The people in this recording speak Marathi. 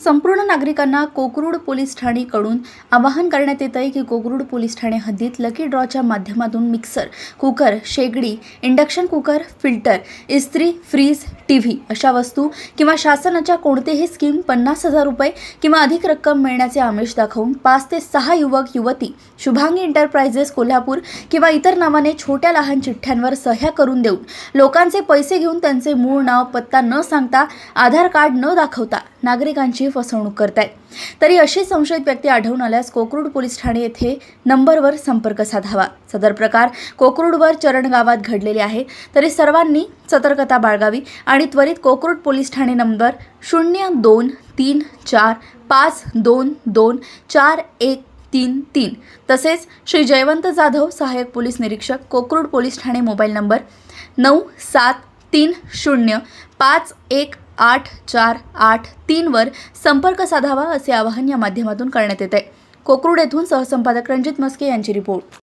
संपूर्ण नागरिकांना कोकरूड पोलीस ठाणेकडून आवाहन करण्यात येत आहे की कोकरूड पोलीस ठाणे हद्दीत लकी ड्रॉच्या माध्यमातून मिक्सर कुकर शेगडी इंडक्शन कुकर फिल्टर इस्त्री फ्रीज टी व्ही अशा वस्तू किंवा शासनाच्या कोणतेही स्कीम पन्नास हजार रुपये किंवा अधिक रक्कम मिळण्याचे आमिष दाखवून पाच ते सहा युवक युवती शुभांगी एंटरप्राइजेस कोल्हापूर किंवा इतर नावाने छोट्या लहान चिठ्ठ्यांवर सह्या करून देऊन लोकांचे पैसे घेऊन त्यांचे मूळ नाव पत्ता न सांगता आधार कार्ड न दाखवता नागरिकांची फसवणूक करतायत. तरी अशी संशयित व्यक्ती आढळून आल्यास कोकरूड पोलीस ठाणे येथे नंबरवर संपर्क साधावा. सदर प्रकार कोकरूडवर चरण गावात घडलेले आहे. तरी सर्वांनी सतर्कता बाळगावी आणि त्वरित कोकरूड पोलीस ठाणे नंबर शून्य दोन तीन चार पाच दोन दोन चार एक तीन तीन तसेच श्री जयवंत जाधव सहाय्यक पोलीस निरीक्षक कोकरूड पोलीस ठाणे मोबाईल नंबर नऊ सात तीन शून्य पाच एक आठ चार आठ तीनवर संपर्क साधावा असे आवाहन या माध्यमातून करण्यात येत. आहे कोकरूड येथून सहसंपादक रणजित मस्के यांची रिपोर्ट.